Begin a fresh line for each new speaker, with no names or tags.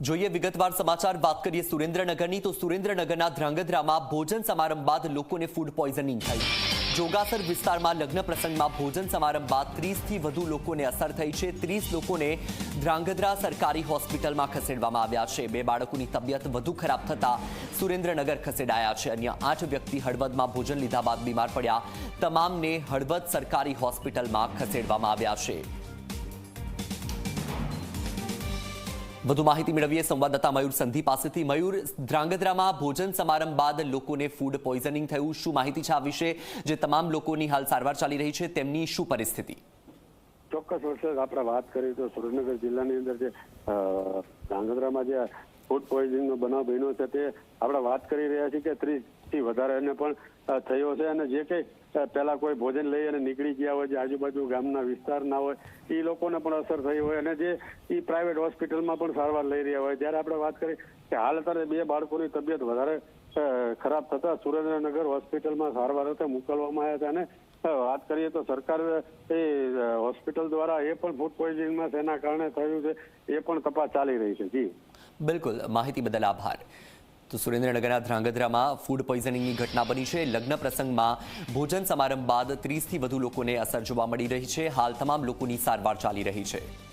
જોઈએ, વિગતવાર સમાચાર વાત કરીએ સુરેન્દ્રનગરની. તો સુરેન્દ્રનગરના ધ્રાંગધ્રામાં ભોજન સમારંભ બાદ લોકોને ફૂડ પોઈઝનિંગ થઈ. જોગાસર વિસ્તારમાં લગ્ન પ્રસંગમાં ભોજન સમારંભ બાદ ત્રીસથી વધુ લોકોને અસર થઈ છે. ત્રીસ લોકોને ધ્રાંગધ્રા સરકારી હોસ્પિટલમાં ખસેડવામાં આવ્યા છે. બે બાળકોની તબિયત વધુ ખરાબ થતા સુરેન્દ્રનગર ખસેડાયા છે. અન્ય આઠ વ્યક્તિ હળવદમાં ભોજન લીધા બાદ બીમાર પડ્યા. તમામને હળવદ સરકારી હોસ્પિટલમાં ખસેડવામાં આવ્યા છે. વધુ માહિતી મેળવીએ સંવાદદાતા મયુર સંધિ પાસેથી. મયુર, ધ્રાંગધ્રામાં ભોજન સમારંભ બાદ લોકોને ફૂડ પોઈઝનિંગ થયું. શું માહિતી છે આ વિશે? જે તમામ લોકોની હાલ સારવાર ચાલી રહી છે, તેમની શું પરિસ્થિતિ?
ચોક્કસ વર્ષે આપણે વાત કરીએ તો સુરેન્દ્રનગર જિલ્લાની અંદર જે ધ્રાંગધ્રામાં જે ફૂડ પોઈઝનિંગનો બનાવ બન્યો છે તે આપણે વાત કરી રહ્યા છીએ કે ત્રીસથી વધારે એને પણ થયો છે અને જે કંઈ પહેલાં કોઈ ભોજન લઈ અને નીકળી ગયા હોય, જે આજુબાજુ ગામના વિસ્તારના હોય, એ લોકોને પણ અસર થઈ હોય અને જે એ પ્રાઇવેટ હોસ્પિટલમાં પણ સારવાર લઈ રહ્યા હોય. જ્યારે આપણે વાત કરી કે હાલ અત્યારે બે બાળકોની તબિયત વધારે ખરાબ થતા સુરેન્દ્રનગર હોસ્પિટલમાં સારવાર હતા મોકલવામાં આવ્યા હતા અને વાત કરીએ તો સરકાર એ હોસ્પિટલ દ્વારા એ પણ ફૂડ પોઈઝનિંગમાં શેના કારણે થયું છે. એ પણ તપાસ ચાલી રહી છે. જી.
બિલકુલ, માહિતી બદલ આભાર. તો સુરેન્દ્રનગરના ધ્રાંગધ્રામાં ફૂડ પોઈઝનિંગની ઘટના બની છે. લગ્ન પ્રસંગમાં ભોજન સમારંભ બાદ ત્રીસથી વધુ લોકોને અસર જોવા મળી રહી છે. હાલ તમામ લોકોની સારવાર ચાલી રહી છે.